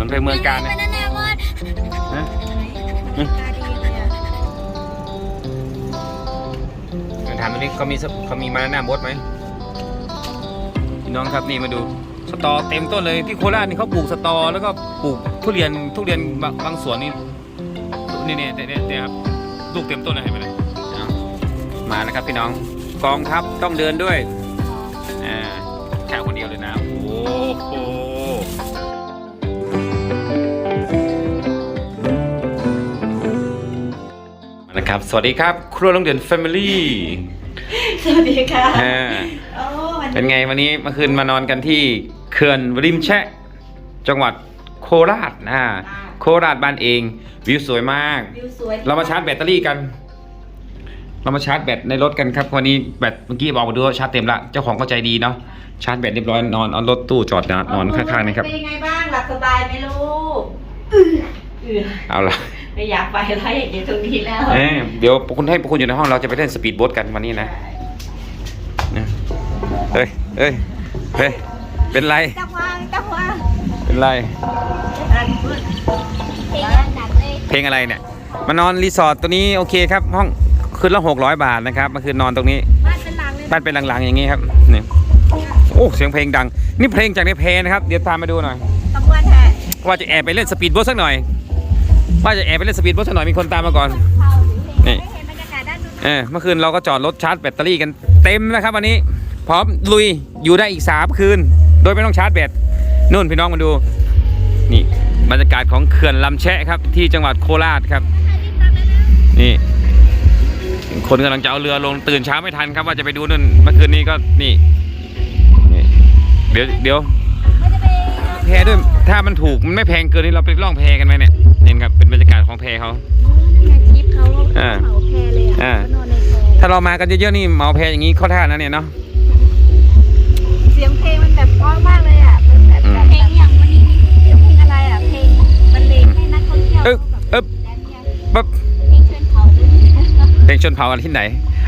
มือนไปเมืองการเลนะยนะมดฮะตาดีเลยอะเดี๋ยวถามตรงนี้เขามีสเขามีมาหน้ามดไหมพี่น้องครับนี่มาดูสตอเต็มต้นเลยที่โคราชนี่เขาปลูกสตอแล้วก็ปลูกทุเรียนทุเรียนบางบางสวนนี่นี่เนี่ยเนี่ยเนี่ยครับลูกเต็มต้นเลยเห็นไหมเนี่ยเอามาแล้วครับพี่น้องกองทัพต้องเดินด้วยอ่าแค่คนเดียวเลยนะโอ้โห นะครับ สวัสดีครับ ครัวโรงเรียนแฟมิลี่สวัสดีค่ะอ่าโอ้วันเป็นไงวันนี้เมื่อคืนมานอนกันที่เขื่อนริมแชะ จังหวัดโคราชนะโคราชบ้านเอง วิวสวยมาก วิวสวยเรามาชาร์จแบตเตอรี่กัน เรามาชาร์จแบตในรถกันครับวันนี้แบตเมื่อกี้บอกมาดูว่าชาร์จเต็มละเจ้าของก็ใจดีเนาะชาร์จแบตเรียบร้อยนอนเอารถตู้จอดนะนอนข้างๆนี่ครับเป็นยังไงบ้างหลับสบายไหมลูกเออเอาละ ไม่อยากไปแล้วอย่างนี้ตรงนี้แล้วเอ้ยเดี๋ยวคุณให้คุณอยู่ในห้องเราจะไปเล่นสปีดโบ๊ทกันวันนี้นะนะเฮ้ยเฮ้ยเฮ้ยเป็นไรจังหวะจังหวะเป็นไรอันพูดเพลงดังเลยเพลงอะไรเนี่ย มานอนรีสอร์ทตัวนี้โอเคครับ ห้องคืนละหกร้อยบาทนะครับมาคืนนอนตรงนี้บ้านเป็นหลังเลยบ้านเป็นหลังๆอย่างนี้ครับนี่โอ้เสียงเพลงดัง นี่เพลงจากในเพลงนะครับ เดี๋ยวตามมาดูหน่อยตำรวจแท้ว่าจะแอบไปเล่นสปีดโบ๊ทสักหน่อย ว่าจะแอบไปเล่นสปีดโบ๊ทสักหน่อยมีคนตามมาก่อน นี่ เห็นบรรยากาศด้านนู้นเออเมื่อคืนเราก็จอดรถชาร์จแบตเตอรี่กันเต็มนะครับวันนี้ พร้อมลุยอยู่ได้อีกสามคืน โดยไม่ต้องชาร์จแบตนู่นพี่น้องมาดู นี่บรรยากาศของเขื่อนลำแชะครับ ที่จังหวัดโคราชครับ นี่ คนกำลังจะเอาเรือลงตื่นเช้าไม่ทันครับว่าจะไปดูนู่นเมื่อคืนนี้ก็นี่นี่เดี๋ยวเดี๋ยวแพด้วยถ้ามันถูกมันไม่แพงเกินนี่เราไปล่องแพกันไหมเนี่ย นี่ครับเป็นบรรยากาศของแพเขา นั่นไงทริปเขาอ่าเหมาแพเลยอ่าอะเขานอนในแพถ้าเรามากันเยอะๆนี่เหมาแพอย่างนี้เข้าท่านะเนี่ยเนาะ เสียงเพลงมันแบบเพราะมากเลยอะมันแบบอืม เพลงอย่างวันนี้เพลงอะไรอะเพลงบรรเลงให้นักท่องเที่ยวเอ๊บแบบเอ๊บแดนเนี่ยปั๊บเพลงเชิญเขาด้วยเพลงชนเผ่ากันที่ไหน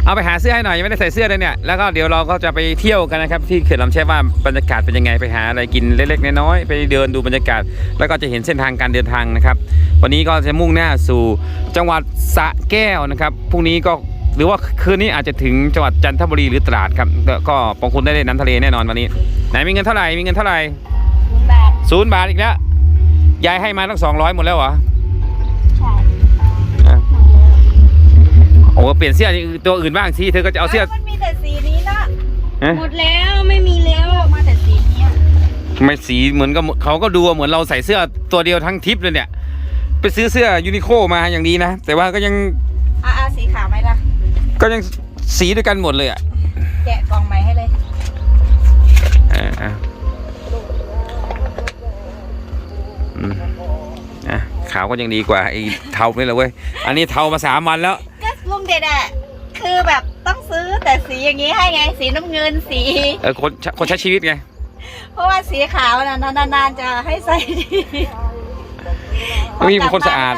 เอาไปหาเสื้อให้หน่อยยังไม่ได้ใส่เสื้อเลยเนี่ยแล้วก็เดี๋ยวเราก็จะไปเที่ยวกันนะครับที่เขื่อนลำแช่ว่าบรรยากาศเป็นยังไงไปหาอะไรกินเล็กๆน้อยๆไปเดินดูบรรยากาศ แล้วก็จะเห็นเส้นทางการเดินทางนะครับ วันนี้ก็จะมุ่งหน้าสู่จังหวัดสระแก้วนะครับพรุ่งนี้ก็หรือว่าคืนนี้อาจจะถึงจังหวัดจันทบุรีหรือตราดครับก็ก็ปองคุณได้เล่นน้ำทะเลแน่นอนวันนี้ ไหนมีเงินเท่าไหร่มีเงินเท่าไหร่คุณแบบศูนย์บาทอีกแล้วยายให้มาตั้งสองร้อยหมดแล้วเหรอ โอ้เปลี่ยนเสื้อตัวอื่นบ้างสิเธอก็จะเอาเสื้อมันมีแต่สีนี้เนาะเอ๊ะหมดแล้วไม่มีแล้วมาแต่สีเนี้ยทำไมสีเหมือนกับเขาก็ดูเหมือนเราใส่เสื้อตัวเดียวทั้งทริปเลยเนี่ย ไปซื้อเสื้อยูนิโคมาอย่างดีนะ แต่ว่าก็ยังอะอะสีขาวไหมล่ะ ก็ยังสีด้วยกันหมดเลยอะแกะกล่องใหม่ให้เลยอ่าอ่าอืมอะขาวก็ยังดีกว่าไอ้เทานี่แหละเว้ย อันนี้เทามาสามวันแล้วก็ลุง เด็ดอะคือแบบต้องซื้อแต่สีอย่างนี้ให้ไงสีน้ำเงินสี เออคนคนใช้ชีวิตไง เพราะว่าสีขาวนะนานๆจะให้ใส่ดีไม่มีคนสะอาด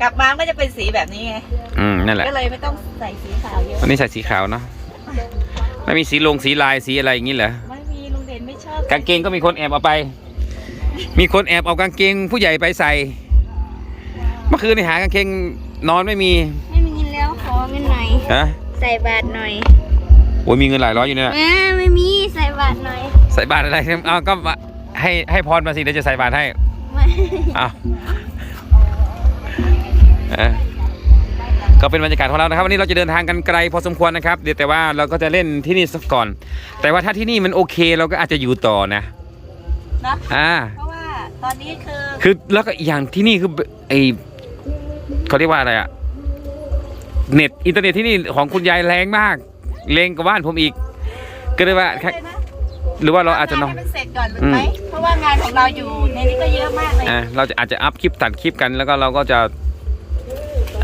กลับมาก็จะเป็นสีแบบนี้ไงอืมนั่นแหละก็เลยไม่ต้องใส่สีขาวเยอะวันนี้ใส่สีขาวเนาะไม่มีสีลงสีลายสีอะไรอย่างนี้เหรอไม่มีลุงเด่นไม่ชอบกางเกงก็มีคนแอบเอาไป มีคนแอบเอากางเกงผู้ใหญ่ไปใส่เมื่อคืนนี่หากางเกงนอนไม่มีไม่มี เงินแล้วขอเงินหน่อย ฮะใส่บาทหน่อยโอ้ยมีเงินหลายร้อยอยู่เนี่ยแม่ไม่มีใส่บาทหน่อยใส่บาทอะไรเอาก็มาให้ให้พรมาสิเดี๋ยวจะใส่บาทให้ไม่เอาเออก็เป็นบรรยากาศของเรานะครับวันนี้เราจะเดินทางกันไกลพอสมควรนะครับ เดี๋ยวแต่ว่าเราก็จะเล่นที่นี่สักก่อน แต่ว่าถ้าที่นี่มันโอเคเราก็อาจจะอยู่ต่อนะเนาะอ่า เพราะว่าตอนนี้คือ คือแล้วก็อีกอย่างที่นี่คือไอเขาเรียกว่าอะไรอะ เน็ตอินเทอร์เน็ตที่นี่ของคุณยายแรงมากแรงกว่าบ้านผมอีก ก็เลยว่าแค่เลยนะหรือว่าเราอาจจะนทำองงให้มันเสร็จก่อนหรือไหมเพราะว่างานของเราอยู่ในนี้ก็เยอะมากเลยอ่าเราจะอาจจะอัพคลิปตัดคลิปกันแล้วก็เราก็จะ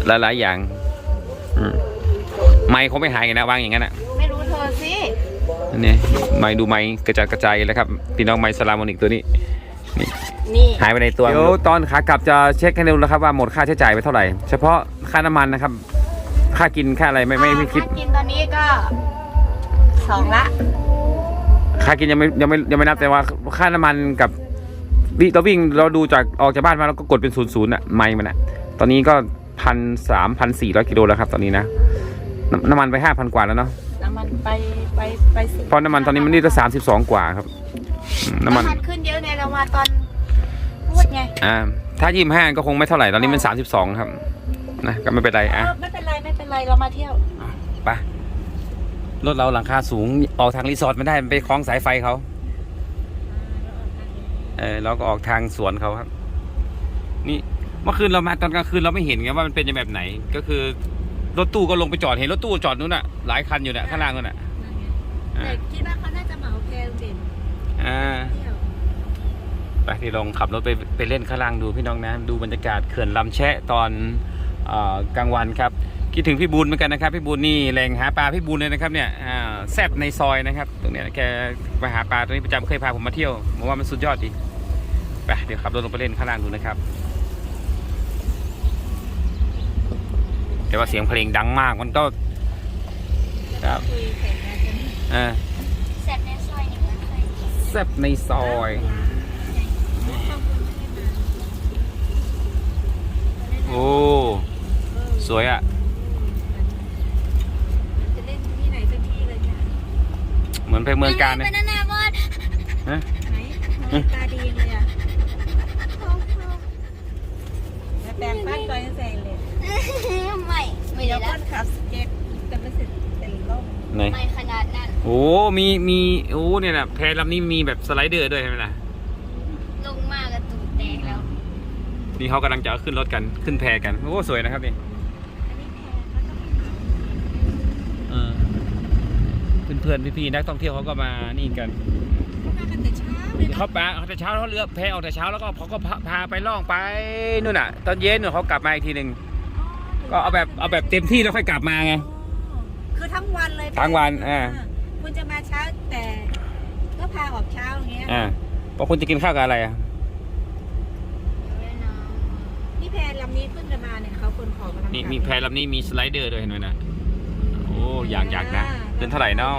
หลายๆอย่างอืมไมค์เขาไม่หายไงนะวางอย่างนั้นอะไม่รู้เธอสิอันนี่ไมค์ดูไมค์กระจายกระจายแล้วครับพี่น้องไมค์สลามอนิกตัวนี้นี่หายไปในตัวเดี๋ยวตอนขากลับจะเช็คให้ดูนะครับว่าหมดค่าใช้จ่ายไปเท่าไหร่ เฉพาะค่าน้ำมันนะครับ ค่ากินค่าอะไรไม่ไม่ไม่คิด ถ้ากินตอนนี้ก็สองละ ค่ากินยังไม่ยังไม่ยังไม่นับแต่ว่าค่าน้ำมันกับวิ่งเราวิ่งเราดูจากออกจากบ้านมาเราก็กดเป็นศูนย์ศูนย์อะไมล์มันอะตอนนี้ก็พันสามพันสี่ร้อยกิโลแล้วครับ ตอนนี้นะน้ำน้ำมันไปห้าพันกว่าแล้วเนาะน้ำมันไปไปไปสิเพราะน้ำมันตอนนี้มันนี่ละสามสิบสองกว่าครับอืมน้ำมัน ขึ้นเยอะไงเรามาตอนพูดไงอ่าถ้ายี่ห้าก็คงไม่เท่าไหร่ตอนนี้มันสามสิบสองครับ นะก็ไม่เป็นไรเออะ อไม่เป็น ไรไม่เป็นไรเรามาเที่ยวไปรถเราหลังคาสูงออกทางรีสอร์ทไม่ได้มันไปคล้องสายไฟเขาเออเราก็ออกทางสวนเขาครับ นี่เมื่อคืนเรามาตอนกลางคืนเราไม่เห็นไงว่ามันเป็นแบบไหน ก็คือรถตู้ก็ลงไปจอดเห็นรถตู้จอดนู้นอะหลายคันอยู่น่ะข้างล่างนู้นอะอ่าแต่คิดว่าเขาน่าจะเหมาแพงเด่นอ่าเที่ยวไปที่ลองขับรถไปไปเล่นข้างล่างดูพี่น้องนะ ดูบรรยากาศเขื่อนลำแชะตอนเอ่อกลางวันครับ คิดถึงพี่บูลเหมือนกันนะครับพี่บูลนี่แหล่งหาปลาพี่บูลเลยนะครับเนี่ยอ่าแซบในซอยนะครับ ตรงเนี้ยแกไปหาปลาตรงนี้ประจำเคยพาผมมาเที่ยวผมว่ามันสุดยอดดีไปเดี๋ยวขับรถลงไปเล่นข้างล่างดูนะครับแต่ว่าเสียงเพลงดังมากมันก็ครับคุยแข่งกันจนอ่าแซ่บในซอยนี่มันเคยกินแซบในซอยโอ้ สวยอะจะเล่นที่ไหนสักที่เลยเนี่ย เหมือนไปเมืองการเลยเป็นนานาบอดฮะไหนทำไมตาดีเลยอะแปลงฟันก่อนจะแซงเลยไม่ไม่เดี๋ได้ยวแล้พ่วนขับสเก็ตจะไม่เสร็จเป็นล่มไหนไม่ขนาดนั้นโอ้มีมีโอ้เนี่ยนะแพลำนี้มีแบบสไลเดอร์ด้วยใช่ไหมล่ะลงมากระตูดแตกแล้วนี่เขากำลังจะเอาขึ้นรถกันขึ้นแพกันโอ้สวยนะครับนี่ อันนี้แพงเขาต้องเหมา เออเพื่อนๆพี่ๆนักท่องเที่ยวเขาก็มานี่กันเขามากันแต่เช้าเลยนะเขาปลาเขาแต่เช้าเขาเรือแพออกแต่เช้าแล้วก็เขาก็พาพาไปล่องไปนู่นน่ะ ตอนเย็นเขากลับมาอีกทีหนึ่งก็เอาแบบเอาแบบเต็มที่แล้วค่อยกลับมาไงคือทั้งวันเลยทั้งวันอ่าคุณจะมาเช้าแต่ก็พาออกเช้าอย่างเงี้ยอ่าพอคุณจะกินข้าวกับอะไรอะนี่แพลำนี้ขึ้นจะมาเนี่ยเขาคนขอมาทำนี่มีแพลำนี้มีสไลเดอร์ด้วยเห็นไหมนะโอ้อยากอยากนะ เดินเท่าไหร่เนาะ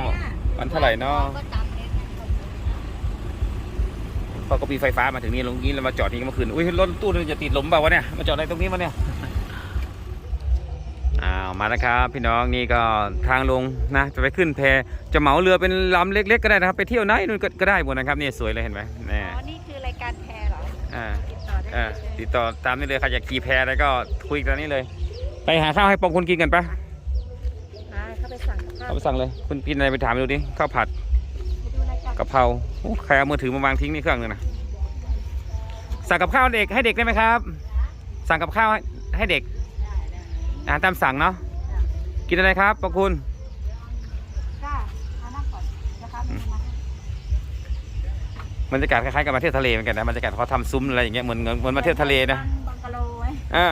วันเท่าไหร่เนาะก็ตามเลยนะพอก็มีไฟฟ้ามาถึงนี่ลงนี้แล้วมาจอดนี่เมื่อคืนอุ้ยรถตู้เราจะติดหลมเปล่าวะเนี่ยมาจอดอะไรตรงนี้มาเนี่ยอ้าวมาแล้วครับ พี่น้องนี่ก็ทางลงนะ จะไปขึ้นแพจะเหมาเรือเป็นลำเล็ก ๆ ก็ได้นะครับ ไปเที่ยวไหนนู่นก็ก็ได้หมดนะครับนี่สวยเลยเห็นไหมแน่อ๋อนี่คือรายการแพเหรออ่าติดต่อได้อ่าเลยติดต่อตามนี้เลยใครอยากขี่แพอะไรก็คุยกันนี่เลย ไปหาข้าวให้ปองคุณกินกันปะ เอาไปสั่งเลย คุณกินอะไรไปถามดูดิข้าวผัดไปดูรายการกะเพราโอ้ใครเอามือถือมาวางทิ้งในเครื่องเลยนะสั่งกับข้าวเด็กให้เด็กได้ไหมครับ สั่งกับข้าวให้ให้เด็กอาหารตามสั่งเนาะกินอะไรครับปอคุณจ้าเอานั่งก่อนนะคะมีมาให้บรรยากาศคล้ายๆกับมาเที่ยวทะเลเหมือนกันนะบรรยากาศเขาทำซุ้มอะไรอย่างเงี้ยเหมือนเหมือนมาเที่ยวทะเลนะบังกะโลไว้อ่า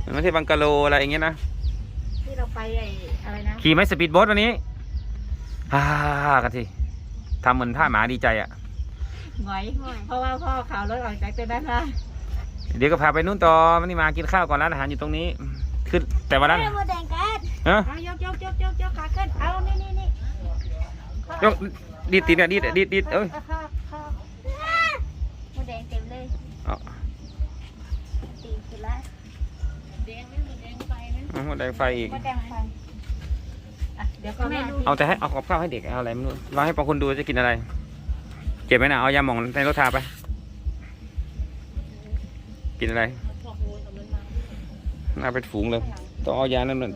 เหมือนมาเที่ยวบังกะโลอะไรอย่างเงี้ยนะที่เราไปไอ้ อะไรนะขี่ไหมสปีดโบ๊ทวันนี้ฮ่ากันทีทำเหมือนท่าหมาดีใจอะ หงอยเพราะว่าพ่อข่าวรถออกจากตัวนั้นนะเดี๋ยวก็พาไปนู่นต่อวันนี้มากินข้าวก่อนร้านอาหารอยู่ตรงนี้คือแต่ว่าร้านไม่ได้หมดแดงกันฮะเอายกยกยกยกยกขาขึ้น เอา นี่นี่นี่ยกดีดตีนเนี่ยดีดดีดดีดเอ้ยข้าข้าหมดแดงเต็มเลยเอาตีขึ้นละแดงไม่หมดแดงไปนะ เอาหมดแดงไฟอีกก็แดงไฟอะเดี๋ยวก็แม่ดูเอาแต่ให้เอากับข้าวให้เด็กเอาอะไรไม่รู้เราให้ปองคุณดูจะกินอะไร เก็บไว้นะเอายาหม่องในรถทาไป กินอะไรน่าเป็นฝูงเลยต้องเอายานั่นมัน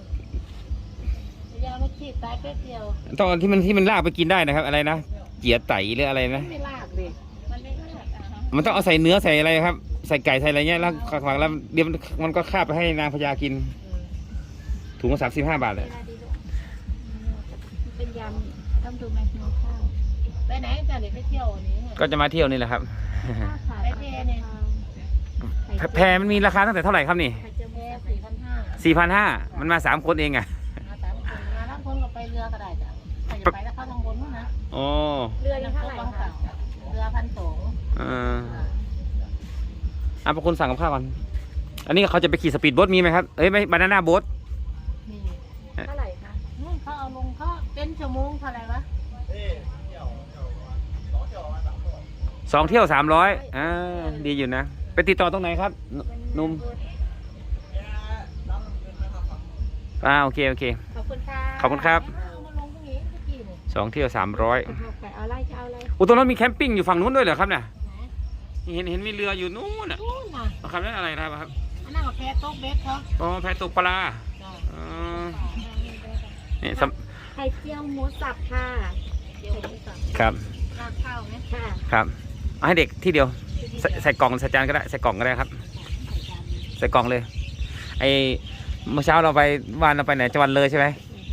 ยาไม่ขีดตายแป๊บเดียวต้องเอาที่มันที่มันลากไปกินได้นะครับ อะไรนะเจียไตหรืออะไรนะ ไม่ลากดิมันไม่ลากอะฮะมันต้องเอาใส่เนื้อใส่อะไรครับ ใส่ไก่ใส่อะไรเงี้ยแล้วฝักๆแล้วเดี๋ยวมันมันก็คาบไปให้นางพญากิน ถุงละสามสิบห้าบาทเลย เวลาดีลูกมัน เป็นยำต้องดูไหมหิวข้าวไปไหนจ้ะเดี๋ยวไปเที่ยววันนี้เนี่ยก็จะมาเที่ยวนี่แหละครับ ข้าวขาไปเพเนี่ย แพแพมันมีราคาตั้งแต่เท่าไหร่ครับนี่ไข่เจียวแพแม่สี่พันห้าสี่พันห้ามันมาสามคนเองอะมาสามคนมาทั้งคนก็ไปเรือก็ได้จ้ะใครจะไปแล้วเข้าทางบนมั้งนะโอ้เรือยังเท่าไหร่คะเรือพันสองเอออะพวกคุณสั่งกับข้าวก่อนอันนี้เขาจะไปขี่สปีดโบ๊ทมีไหมครับเอ้ยไม่บานาน่าโบ๊ท นี่ เท่าไหร่คะ นู่นเขาเอาลง เขาเป็นชั่วโมงเท่าไหร่วะสองเที่ยวสามร้อยอ่าดีอยู่นะ ไปติดต่อตรงไหนครับนหนุ่มอ่าโอเค โอเค ขอบคุณค่ะขอบคุณครับเอามาลงตรงนี้เมื่อกี้นี่สองเที่ยวสามร้อยเอาไปเอาอะไรจะเอาอะไรอุยตรงนั้นมีแคมปิ้งอยู่ฝั่งนู้นด้วยเหรอครับเนี่ยเห็นเห็นมีเรืออยู่นู้นอะนู่นน่ะครับนั่นอะไรนะครับอันนั้นกับแพโต๊ะเบสเขาอ๋อแพตกปลาจ้ะอ๋อนี่ส ไข่เจียวหมูสับค่ะเดี๋ยวผมสั่งำครับราดข้าวไหมค่ะครับเอาให้เด็กที่เดียวใส่ใส่กล่องใส่จานก็ได้ใส่กล่องก็ได้ครับ ใส่กล่องเลย ไอเมื่อเช้าเราไปวานเราไปไหนจังหวัดเลยใช่ไหม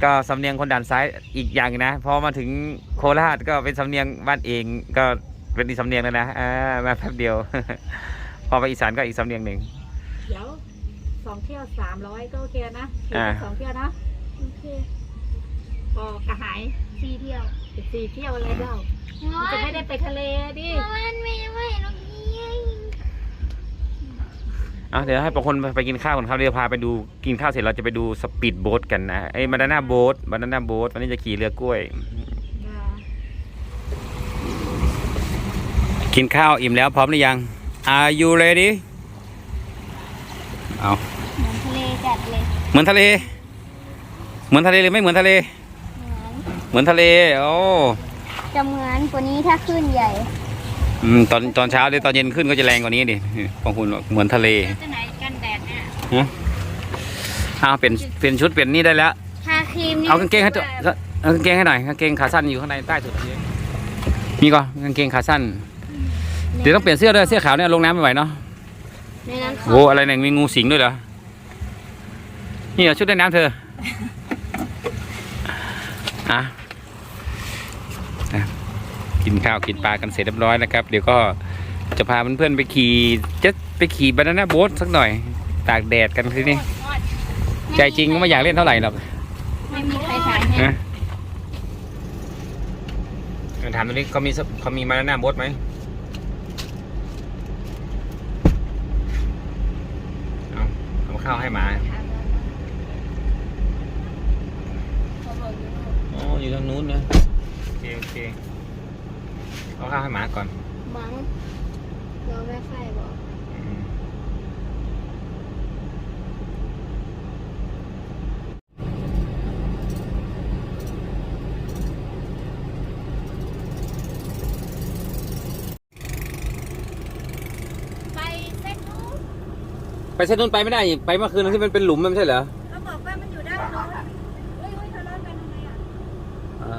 ก็สำเนียงคนด่านซ้ายอีกอย่างนะพอมาถึงโคราชก็เป็นสำเนียงบ้านเองก็เป็นอีกสำเนียงแล้วนะอ่ามาแป๊บเดียว พอไปอีสานก็อีกสำเนียงหนึ่งเดี๋ยวสองเที่ยวสามร้อยก็โอเคนะอ่าสองเที่ยวนะโอเค พอกระหายสี่เที่ยวอีกสี่เที่ยวอะไรเล่ามันจะไม่ได้ไปทะเลดิมันไม่ไหวหรอกพี่อะเดี๋ยวให้ปองคนไปกินข้าวก่อนครับเดี๋ยวพาไปดูกินข้าวเสร็จเราจะไปดูสปีดโบ๊ทกันนะไอ้บานาน่าโบ๊ทบานาน่าโบ๊ทวันนี้จะขี่เรือกล้วย กินข้าวอิ่มแล้วพร้อมหรือยัง Are you ready เอาเหมือนทะเลจัดเลย เหมือนทะเล เหมือนทะเลหรือไม่เหมือนทะเล เหมือนเหมือนทะเลโอ้จะเหมือนกว่านี้ถ้าขึ้นใหญ่อืมตอนตอนเช้าหรือตอนเย็นขึ้นก็จะแรงกว่านี้ดิของคุณบอกเหมือนทะเลจะไหนกันแดดเนี่ยอ้าวเปลี่ยนเปลี่ยนชุดเปลี่ยนนี่ได้แล้วทาครีมนี่เอากางเกงให้ตัวเอากางเกงให้หน่อยกางเกงขาสั้นอยู่ข้างในใต้สุดอันนี้มีก็กางเกงขาสั้น เดี๋ยวต้องเปลี่ยนเสื้อด้วยเสื้อขาวเนี่ยลงน้ำไม่ไหวเนาะในนั้นโอ้อะไรเนี่ยมีงูสิงด้วยเหรอนี่เหรอชุดว่ายน้ำเธอ อะอะกินข้าวกินปลากันเสร็จเรียบร้อยนะครับ เดี๋ยวก็จะพาเพื่อนๆไปขี่จะไปขี่บานาน่าโบ๊ทสักหน่อย ตากแดดกันคืนนี้ใจจริงก็ไม่อยากเล่นเท่าไหร่หรอกไม่มีใครถ่ายให้นะถามตรงนี้เขามีสเขามีบานาน่าโบ๊ทไหมเอาเอาข้าวให้หมา อ๋ออยู่ทางนู้นนะโอเคโอเคเอาข้าวให้หมาก่อนมังเราไม่ใช่บอกอืมไปเส้นนู้นไปเส้นนู้นไปไม่ได้นี่ไปเมื่อคืนที่มันเป็นหลุมมันไม่ใช่เหรอ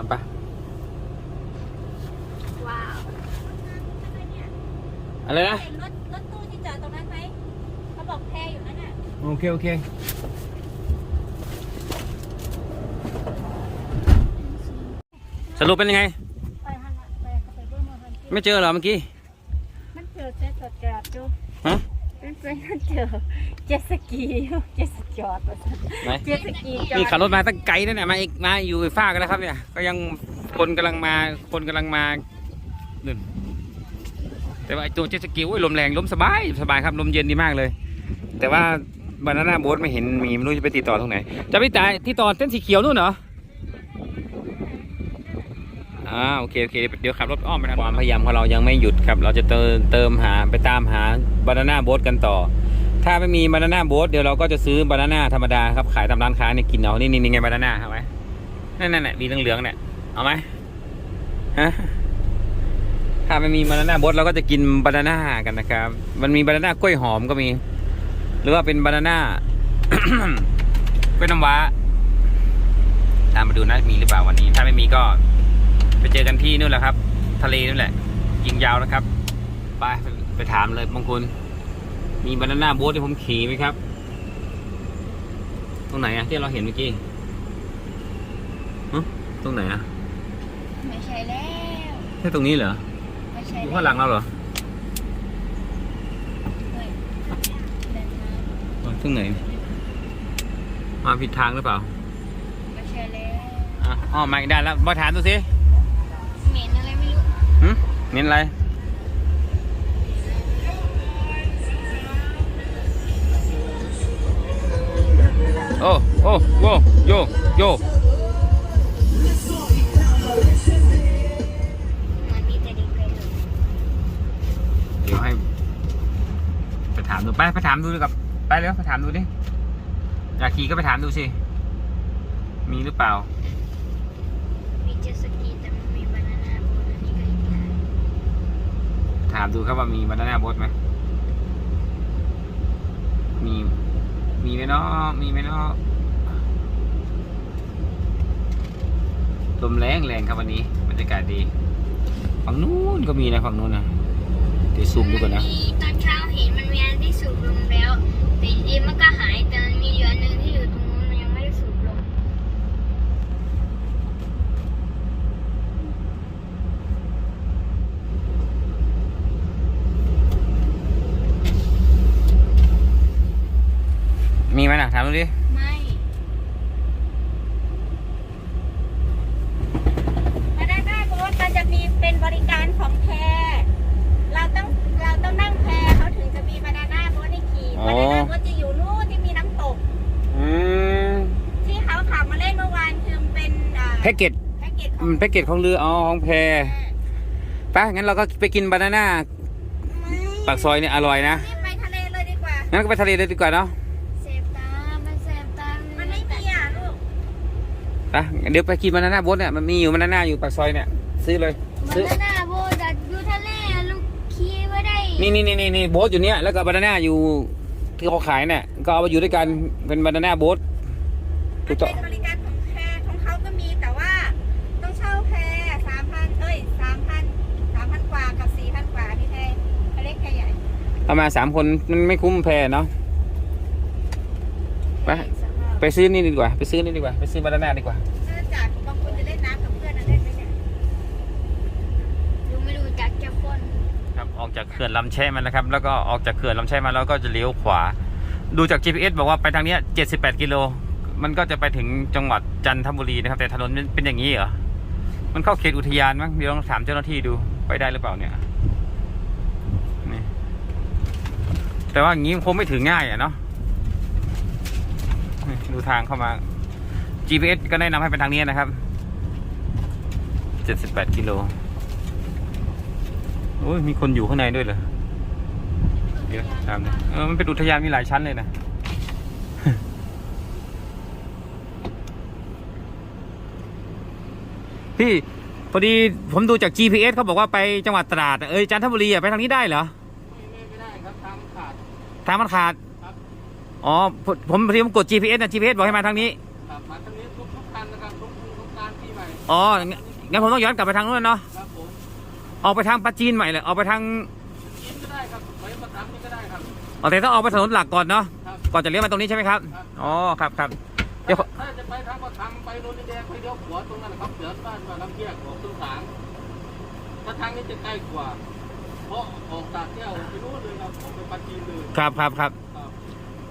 าไปว้าวทำไมเนี่ยอะไรนะเห็นรถรถตู้ที่จอดตรงนั้นไหมเขาบอกแพอยู่นั่นน่ะโอเค โอเค สรุปเป็นยังไง ไปหันละไปก็ไปเบิ่งมาหันสิไม่เจอเหรอเมื่อกี้มันเจอเจ็ตสจอดอยู่ฮะเป็นเป็นมันเจอ เจ็ตสกีอยู่เจ็ตสจอดว่าซั่นไหนเจ็ตสกีจอนี่ดขับรถมาตั้งไกลนั่นแหละมาอีกมาอยู่ฟ้ากันแล้วครับเนี่ย ก็ยังคนกำลังมาคนกำลังมานึ่นแต่ว่าไอ้ตัวเจ็ตสกีโอ้ยลมแรงลมสบายสบายครับลมเย็นดีมากเลย แต่ว่าบานาน่าโบ๊ทไม่เห็นมีไม่รู้จะไปติดต่อตรงไหน จะไปจ่ายที่ต่อเส้นสีเขียวนู่นเหรออ่าโอเคโอเคเดี๋ยวขับรถอ้อมไปนะความพยายามของเรายังไม่หยุดครับ เราจะเติมเติมหาไปตามหาบานาน่าโบ๊ทกันต่อ ถ้าไม่มีบานาน่าโบ๊ทเดี๋ยวเราก็จะซื้อบานาน่าธรรมดาครับขายตามร้านค้าเนี่ยกินเอานี่นี่ไงบานาน่าเอาไหมนั่นนั่นน่ะมีเหลืองๆเนี่ยเอาไหมฮะถ้าไม่มีบานาน่าโบ๊ทเราก็จะกินบานาน่ากันนะครับ มันมีบานาน่ากล้วยหอมก็มี หรือว่าเป็นบานาน่ากล้วยน้ำว้าตามมาดูนะมีหรือเปล่าวันนี้ ถ้าไม่มีก็ไปเจอกันที่นู่นแหละครับ ทะเลนู่นแหละ ยิงยาวนะครับ ไปไปถามเลยมงคล มีบานาน่าโบ๊ทที่ผมขี่ไหมครับ ตรงไหนอะที่เราเห็นเมื่อกี้ฮะตรงไหนอะไม่ใช่แล้วใช่ตรงนี้เหรอไม่ใช่อยู่แล้วข้างหลังเราเหรอเฮ้ยเดินมาอ๋อตรงไหน มาผิดทางหรือเปล่าไม่ใช่แล้วอะอ๋อมาอีกด้านแล้วมาถามดูสิเหม็นอะไรไม่รู้หึเน้นอะไร โอ้โอ้โว้โยโยมันมีแต่ดินไปถามดูไปไปถามดูดีกับไปเร็วไปถามดูดิอยากขี่ก็ไปถามดูสิ มีหรือเปล่า มีเจสกีแต่ไม่มีบานาน่าโบ๊ทอันนี้ก็อีกอย่างถามดูครับว่ามีบานาน่าโบ๊ทไหมมี มีไหมเนาะมีไหมเนาะลมแรงแรงครับวันนี้บรรยากาศดีฝั่งนู้นก็มีนะฝั่งนู้นนะเดี๋ยวซูมดูก่อนนะตอนเช้าเห็นมันมีอันที่สูบลมแล้วแต่ดีมันก็หายแต่มันมีอนหนึงที่อยู่ตรงนู้นมันยังไม่ได้สูบลม มี ไหมนะถามดูดิ ไม่ มาได้ได้โบ๊ทมันจะมีเป็นบริการของแพเราต้องเราต้องนั่งแพเขาถึงจะมีบานาน่าโบ๊ทให้ขี่บานาน่าโบ๊ทจะอยู่นู่นที่มีน้ำตก อืมที่เขาขับมาเล่นเมื่อวานคือมันเป็นอ่าแพ็กเกจแพ็กเกจขอืองมแพ็กเกจของเรืออ๋อของแพไปงั้นเราก็ไปกินบานาน่าปากซอยเนี่ยอร่อยนะนี่ไปทะเลเลยดีกว่างั้นก็ไปทะเลเลยดีกว่าเนาะ เสพตา มันเสพตา มันไม่มีอะลูก ไปเดี๋ยวไปกินบานาน่าโบ๊ทเนี่ยมันมีอยู่บานาน่าอยู่ปากซอยเนี่ย ซื้อเลยมันซื้อก็น่าโบดัดอยู่ทะเลอะลูกขี่ไม่ได้นี่นี่นี่นี่นี่โบ๊ทอยู่เนี่ยแล้วก็บานาน่าอยู่ที่เขาขายเนี่ยก็เอามาอยู่ด้วยกันเป็นบานาน่าโบ๊ทถูมันกต้องเป็นบริการของแพรของเขาก็มีแต่ว่าต้องเช่าแพรสามพันเอ้ยสามพันสามพันกว่ากับสี่พันกว่าพี่แพรแพรเล็กแพรใหญ่เอามาสามคนมันไม่คุ้มแพเนาะไปสำหรับ ไปซื้อนี่ดีกว่า ไปซื้อนี่ดีกว่า ไปซื้อบานาน่าดีกว่า เนื่องจากบางคนจะเล่นน้ำกับเพื่อนนะเล่นไหมเนี่ยลูกไม่รู้จักจะคนครับออกจากเขื่อนลำแช่มันนะครับ แล้วก็ออกจากเขื่อนลำแช่มาแล้วก็จะเลี้ยวขวา ดูจาก GPS บอกว่าไปทางเนี้ย78 กิโล มันก็จะไปถึงจังหวัดจันทบุรีนะครับ แต่ถนนมันเป็นอย่างนี้เหรอ มันเข้าเขตอุทยานมั้งเดี๋ยวลองถามเจ้าหน้าที่ดูไปได้หรือเปล่าเนี่ยนี่แต่ว่าอย่างนี้คงไม่ถึงง่ายอะเนาะนี่ ดูทางเข้ามา GPS ก็แนะนำให้เป็นทางนี้นะครับ 78กิโลโอ้ยมีคนอยู่ข้างในด้วยเหรอ เดี๋ยวตามเลยเออมันเป็นอุทยานมีหลายชั้นเลยนะ พี่พอดีผมดูจาก GPS เขาบอกว่าไปจังหวัดตราดอะเอ้ยจันทบุรีอะไปทางนี้ได้เหรอ ไม่ได้ครับทางขาดทางมันขาดครับ อ๋อผมผมพอดีผมกด GPS นะ GPS บอกให้มาทางนี้ ครับมาทางนี้ทุกทุกๆคันนะครับทุกทุกการที่ใหม่อ๋องั้นผมต้องย้อนกลับไปทางนู้นเนาะ ครับผมออกไปทางปัจจีนใหม่เลยออกไปทางกินก็ได้ครับไปมาทำนี่ก็ได้ครับ อ๋อแต่ต้องออกไปถนนหลักก่อนเนาะ ครับ ก่อนจะเลี้ยวมาตรงนี้ใช่ไหมครับ ครับ อ๋อ ครับครับเดี๋ยวขอถ้าจะไปทางมาทำไปโนนดินแดงไปเลี้ยวขวาตรงนั้นนะครับเดี๋ยวบ้านมาลำเทียกของต้นสางถ้าทางนี้จะใกล้กว่า เพราะออกตากแก้วไปนู้นเลยครับออกไปปัจจีนเลยครับครับครับ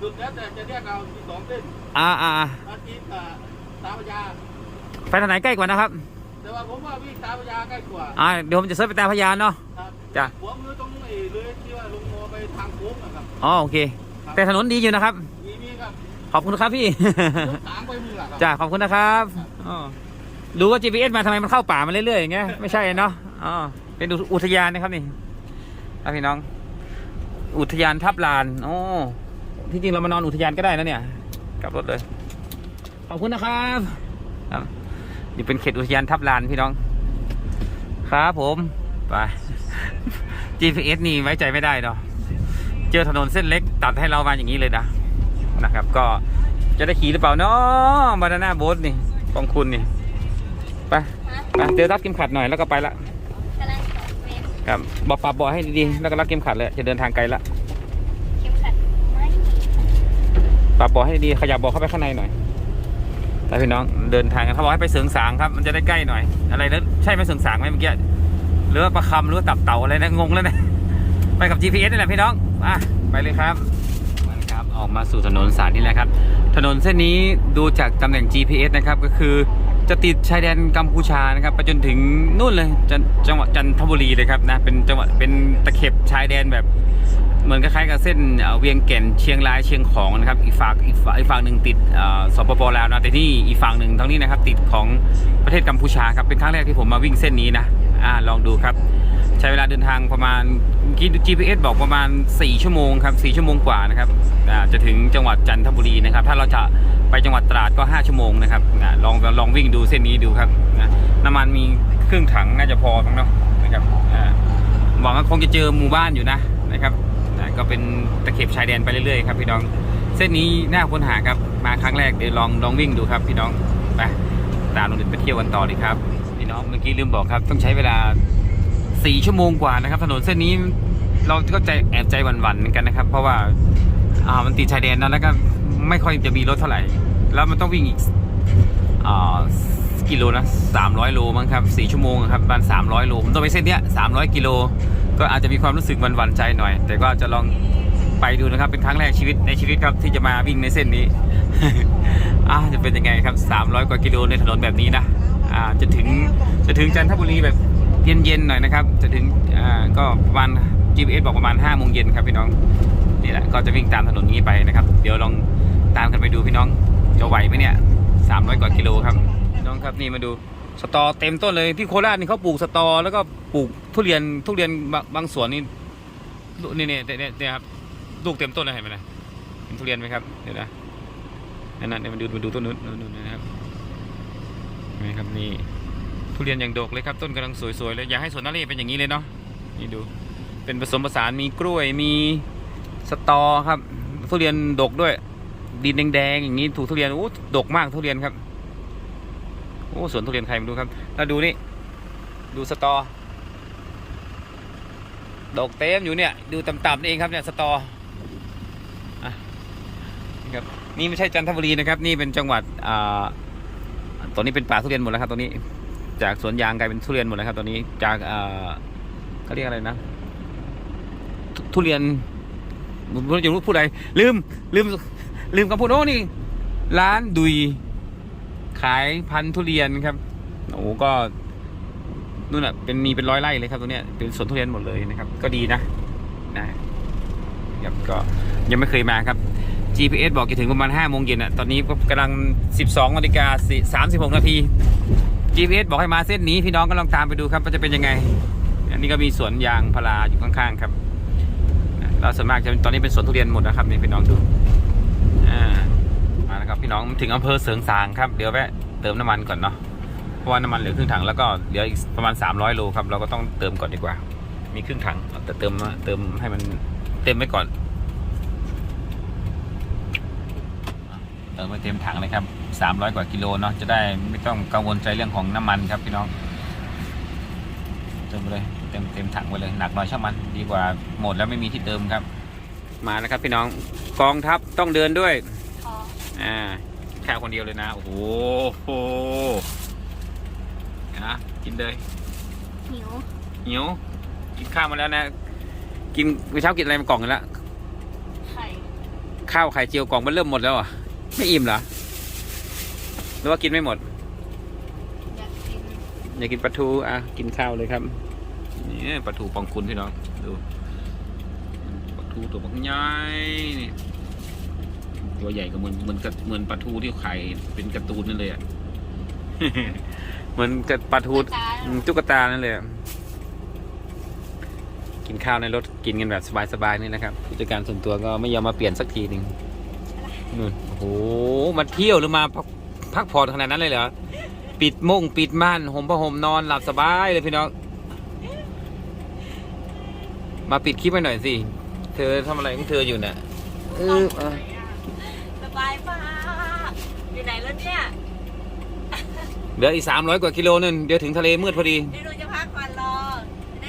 ครับสุดแล้วแต่จะเรียกเอาที่สองเส้นอ่าอ่าอ่าปัจจีนกับตาพระยาไปทางไหนใกล้กว่านะครับ แต่ว่าผมว่าวิ่งตาพระยาใกล้กว่าอ่าเดี๋ยวผมจะเซิร์ชไปตามพยานเนาะครับจ้ะหัวมือตรงไอ้เลยที่ว่าลงมอไปทางโค้งนะครับอ๋อโอเค แต่ถนนดีอยู่นะครับ มีมีครับขอบคุณครับพี่ยกสามไปมือหลักครับจ้าขอบคุณนะครับอ๋อดูว่า GPS มาทำไมมันเข้าป่ามาเรื่อยๆอย่างเงี้ยไม่ใช่เนาะอ๋อเป็นอุทยานนะครับนี่ครับพี่น้อง อุทยานทับลาน โอ้ ที่จริงเรามานอนอุทยานก็ได้นะเนี่ย กลับรถเลย ขอบคุณนะครับครับนี่เป็นเขตอุทยานทับลานพี่น้อง ครับผมไป GPS นี่ไว้ใจไม่ได้เนาะเจอถนนเส้นเล็กตัดให้เรามาอย่างนี้เลยนะนะครับ ก็จะได้ขี่หรือเปล่าเนาะบานาน่าโบ๊ทนี่ของคุณนี่ไปไปเดี๋ยวรัดเข็มขัดหน่อยแล้วก็ไปละกำลังต่อเมนครับบอกปรับเบอกให้ดีๆแล้วก็รัดเข็มขัดเลยจะเดินทางไกลละ เข็มขัดไม่มี ปรับเบอกให้ดีขยับเบอกเข้าไปข้างในหน่อยแต่พี่น้องเดินทางกันเขาบอกให้ไปเสริงสางครับ มันจะได้ใกล้หน่อย อะไรนะใช่ไหมเสริงสางไหมเมื่อกี้หรือว่าประคำหรือว่าตับเต่าอะไรนะงงแล้วนะไปกับ GPS นี่แหละพี่น้องอะไปเลยครับมาครับออกมาสู่ถนนสายนี้แหละครับ ถนนเส้นนี้ดูจากตำแหน่ง GPS นะครับก็คือจะติดชายแดนกัมพูชานะครับไปจนถึงนู่นเลยจจังหวัดจันทบุรีเลยครับนะเป็นจังหวัดเป็นตะเข็บชายแดนแบบ เหมือนคล้ายๆกับเส้นเวียงแก่นเชียงรายเชียงของนะครับอีกฝั่งอีกฝั่งอีกฝั่งหนึ่งติดสปปลาวนะแต่ที่อีกฝั่งหนึ่งทั้งนี้นะครับติดของประเทศกัมพูชาครับเป็นครั้งแรกที่ผมมาวิ่งเส้นนี้นะอ่าลองดูครับ ใช้เวลาเดินทางประมาณกี้ GPS บอกประมาณ 4 ชั่วโมงครับ4ชั่วโมงกว่านะครับจะถึงจังหวัดจันทบุรีนะครับ ถ้าเราจะไปจังหวัดตราดก็ 5 ชั่วโมงนะครับลองลองวิ่งดูเส้นนี้ดูครับน้ำมันมีครึ่งถังน่าจะพอมั้งเนาะนะครับหวังว่าคงจะเจอหมู่บ้านอยู่นะนะครับ ก็เป็นตะเข็บชายแดนไปเรื่อยๆครับพี่น้อง เส้นนี้น่าค้นหาครับมาครั้งแรกเดี๋ยวลองลองวิ่งดูครับ พี่น้องไปตามลงเด่นไปเที่ยวกันต่อเลยครับพี่น้องเมื่อกี้ลืมบอกครับ ต้องใช้เวลาสี่ชั่วโมงกว่านะครับ ถนนเส้นนี้เราก็ใจแอบใจหวั่นๆเหมือนกันนะครับ เพราะว่าอ่ามันติดชายแดนนะแล้วก็ไม่ค่อยจะมีรถเท่าไหร่ แล้วมันต้องวิ่งอีกอ่ากิโลนะสามร้อยโลมั้งครับสี่ชั่วโมงครับประมาณสามร้อยโลผมต้องไปเส้นเนี้ยสามร้อยกิโล ก็อาจจะมีความรู้สึกหวั่นใจหน่อย แต่ก็จะลองไปดูนะครับ เป็นครั้งแรกชีวิตในชีวิตครับที่จะมาวิ่งในเส้นนี้อ่าจะเป็นยังไงครับ 300 กว่ากิโลในถนนแบบนี้นะอ่าจะถึงจะถึงจันทบุรีแบบเย็นๆหน่อยนะครับ จะถึงอ่าก็ประมาณ GPS บอกประมาณ5โมงเย็นครับพี่น้องนี่แหละก็จะวิ่งตามถนนนี้ไปนะครับ เดี๋ยวลองตามกันไปดูพี่น้องจะไหวไหมเนี่ย 300 กว่ากิโลครับน้องครับนี่มาดูสตอเต็มต้นเลยที่โคราชนี่เขาปลูกสตอแล้วก็ปลูก ทุเรียนทุเรียนบางบางสวนนี่นี่เนี่ยเนี่ยเนี่ยครับลูกเต็มต้นเลยเห็นไหมนะเห็นทุเรียนไหมครับเดี๋ยวนะนั่นนั่นเดี๋ยวมาดูมาดูต้นนู้นนู้นนะครับเห็นี่ครับนี่ทุเรียนอย่างดกเลยครับต้นกำลังสวยๆเลยอยากให้สวนนาเรศเป็นอย่างนี้เลยเนาะนี่ดูเป็นผสมผสานมีกล้วยมีสตอครับทุเรียนดกด้วย ดินแดงๆอย่างนี้ถูกทุเรียนโอ้ดกมากทุเรียนครับโอ้สวนทุเรียนใครมาดูครับแล้วดูนี่ดูสตอ ดกเต็มอยู่เนี่ย ดูต่ำๆนี่เองครับเนี่ยสตอนี่ครับนี่ไม่ใช่จันทบุรีนะครับ นี่เป็นจังหวัดอ่าตัวนี้เป็นป่าทุเรียนหมดแล้วครับตัวนี้ จากสวนยางกลายเป็นทุเรียนหมดแล้วครับตัวนี้จากอ่าเขาเรียกอะไรนะ ทุทุเรียนผมไม่รู้จะรู้พูดอะไรลืม ลืม ลืมคำพูดโอ้นี่ ร้านดุย ขายพันทุเรียนครับโอ้ก็ นู่นอะเป็นมีเป็นร้อยไร่เลยครับตัวเนี้ยเป็นสวนทุเรียนหมดเลยนะครับ ก็ดีนะนะครับก็ยังไม่เคยมาครับ GPS บอกจะถึงประมาณ5โมงเย็นอะตอนนี้ก็กำลัง 12นาฬิกา36นาที GPS บอกให้มาเส้นนี้พี่น้องก็ลองตามไปดูครับว่าจะเป็นยังไง อันนี้ก็มีสวนยางพาราอยู่ข้างๆครับเราส่วนมากจะตอนนี้เป็นสวนทุเรียนหมดนะครับนี่พี่น้องดูอ่ามาแล้วครับพี่น้องถึงอำเภอเสริงสางครับเดี๋ยวแวะเติมน้ำมันก่อนเนาะ ราะว่าน้ำมันเหลือครึ่งถังแล้วก็เหลืออีกประมาณ 300 โลครับ เราก็ต้องเติมก่อนดีกว่า มีครึ่งถังแต่เติมมาเติมให้มันเต็มไว้ก่อน เติมไปเต็มถังเลยครับ 300 กว่ากิโลเนาะจะได้ไม่ต้องกังวลใจเรื่องของน้ำมันครับพี่น้องเติมไปเลยเต็มเต็มถังไปเลยหนักหน่อยช่างมันดีกว่าหมดแล้วไม่มีที่เติมครับ มาแล้วครับพี่น้องกองทัพต้องเดินด้วยอ๋ออ่าแค่คนเดียวเลยนะ โอ้โหโอ้โหนะกินเลยหิวหิวกินข้าวมาแล้วนะ กินมื้อเช้ากินอะไรมากล่องกันแล้วไข่ข้าวไข่เจียวกล่องมันเริ่มหมดแล้วเหรอะไม่อิ่มเหรอหรือว่ากินไม่หมด อยากกินอยากกินปลาทู อะ กินข้าวเลยครับ นี่ปลาทูปองคุณพี่น้อง ดู ปลาทูตัวบักใหญ่นี่ตัวใหญ่ก็เหมือนเหมือนกับเหมือนปลาทูที่ขายเป็นการ์ตูนนั่นเลยอะ เหมือนกับปลาทูตาอืมตุ๊กตานั่นเลยอะกินข้าวในรถกินกันแบบสบายๆนี่นะครับผู้จัดการส่วนตัวก็ไม่ยอมมาเปลี่ยนสักทีหนึ่งนู่นโอ้โหมาเที่ยวหรือมาพักพักผ่อนขนาดนั้นเลยเหรอปิดมุ้งปิดม่านห่มผ้าห่มนอนหลับสบายเลยพี่น้องมาปิดคลิปไปหน่อยสิเธอทำอะไรของเธออยู่เนี่ยเออเออสบายมากอยู่ไหนแล้วเนี่ย เหลืออีกสามร้อยกว่ากิโลนึงเดี๋ยวถึงทะเลมืดพอดีเดี๋ยวหนูจะพักก่อนรอ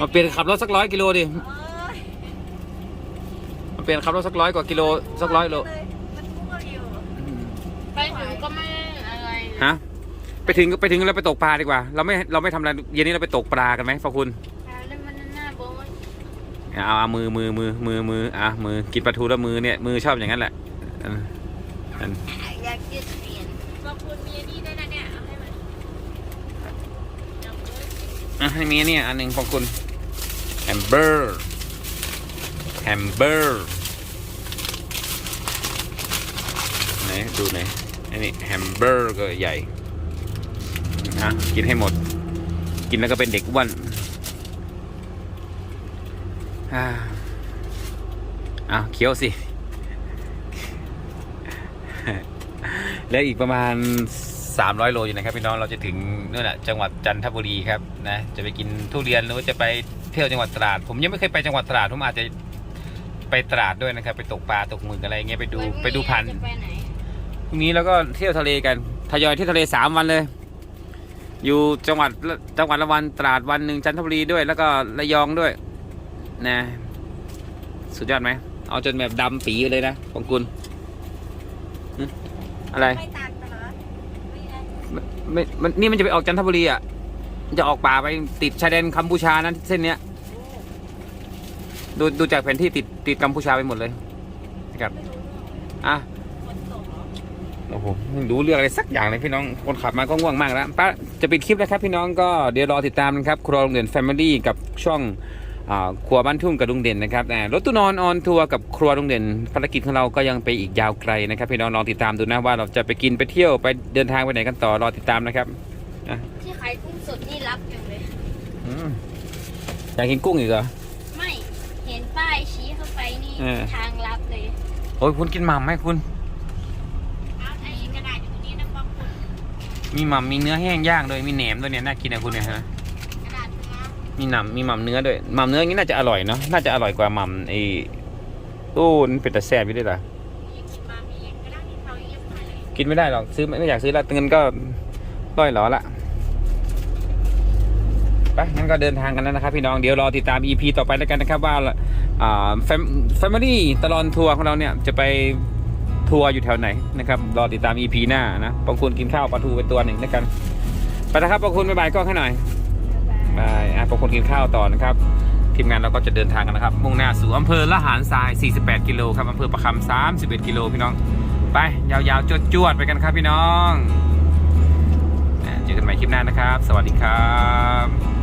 มาเปลี่ยนขับรถสักร้อยกิโลดิโอ้ยมาเปลี่ยนขับรถสักร้อยกว่ากิโลสักร้อยโลมันทั่วอยู่ไปถึงก็ไม่อะไรฮะไปถึงก็ไปถึงแล้วไปตกปลาดีกว่า เราไม่เราไม่ทำอะไรเย็นนี้เราไปตกปลากันไหมฟอคุณแล้วมันหน้าโบ๊ทเอาเอามือมือมือมือมืออะมือกินปลาทูแล้วมือเนี่ยมือชอบอย่างนั้นแหละเอออันอยากกินเปลี่ยนขอบคุณมีอันนี่ด้วยนะเนี่ย เอาให้มันเดี๋ยวเอะให้มีเนี่ยอันหนึ่งฟองคุณแฮมเบอร์แฮมเบอร์ไหนดูไหนอันนี้แฮมเบอร์ก็ใหญ่อะกินให้หมด กินแล้วก็เป็นเด็กอ้วนอ่าอ้าวเคี้ยวสิ แล้วอีกประมาณ 300 โลอยู่นะครับพี่น้องเราจะถึงนู่นแหละจังหวัดจันทบุรีครับนะจะไปกินทุเรียนหรือว่าจะไปเที่ยวจังหวัดตราด ผมยังไม่เคยไปจังหวัดตราดผมอาจจะไปตราดด้วยนะครับ ไปตกปลาตกหมึกอะไรเงี้ยไปดูไปดูพันธุ์จะไปไหนพรุ่งนี้เราก็เที่ยวทะเลกันทยอยเที่ยวทะเลสามวันเลย อยู่จังหวัดละจังหวัดละวันตราดวันหนึ่งจันทบุรีด้วย แล้วก็ระยองด้วยนะสุดยอดไหมเอาจนแบบดำปีเลยนะของคุณหึอะไรไม่ตามกันเหรอไม่ได้ ไม่มันนี่มันจะไปออกจันทบุรีอะจะออกป่าไปติดชายแดนกัมพูชานั้นเส้นเนี้ย ดูดูจากแผนที่ติดติดกัมพูชาไปหมดเลยนะครับอะเรอโอ้โหไม่รู้เรื่องอะไรสักอย่างเลยพี่น้องคนขับมาก็ง่วงมากแล้วป้าจะปิดคลิปแล้วครับพี่น้องก็เดี๋ยวรอติดตามนะครับครัวโรงเรียนแฟมิลี่กับช่อง ครัวบ้านทุ่งกับลุงเด่นนะครับอ่ารถตู้นอนออนทัวร์กับครัวลุงเด่นภารกิจของเราก็ยังไปอีกยาวไกลนะครับพี่น้องลองติดตามดูนะว่าเราจะไปกินไปเที่ยวไปเดินทางไปไหนกันต่อรอติดตามนะครับที่ขายกุ้งสดนี่รับอย่างเลยอืมอยากกินกุ้งอีกเหรอไม่เห็นป้ายชี้เข้าไปนี่เออทางลับเลยโอ้ยคุณกินหม่ำไหมคุณเอาไอ้กระดาษอยู่ตรงนี้นะบางคนมีหม่ำมีเนื้อแห้งย่างด้วยมีแหนมด้วยเนี่ยน่ากินนะคุณเนี่ยฮะกระดาษนะ มีหนำมีหม่ำเนื้อด้วยหม่ำเนื้ออย่างนี้น่าจะอร่อยเนาะน่าจะอร่อยกว่าหม่ำไอ้โอ้นเป็นแต่แซ่บอยู่ด้วยล่ะกินมามีกระดาษที่เขาเย็บมาเลยกินไม่ได้หรอกซื้อไม่อยากซื้อละเงินก็ร้อยหรอละไปงั้นก็เดินทางกันแล้วนะครับพี่น้องเดี๋ยวรอติดตาม EP ต่อไปแล้วกันนะครับว่าอ่าแฟมแฟมิลี่ตลอดทัวร์ของเราเนี่ยจะไปทัวร์อยู่แถวไหนนะครับรอติดตาม EP หน้านะบางคนกินข้าวปลาทูไปตัวหนึ่งแล้วกันไปนะครับบางคนบ๊ายบายก็ให้หน่อย ไปอะพอคนกินข้าวต่อนะครับ ทีมงานเราก็จะเดินทางกันนะครับ มุ่งหน้าสู่อำเภอละหารทราย 48 กิโลครับอำเภอประคำ31 กิโลพี่น้อง ไปยาวๆจวดๆไปกันครับพี่น้องเจอกันใหม่คลิปหน้านะครับ สวัสดีครับ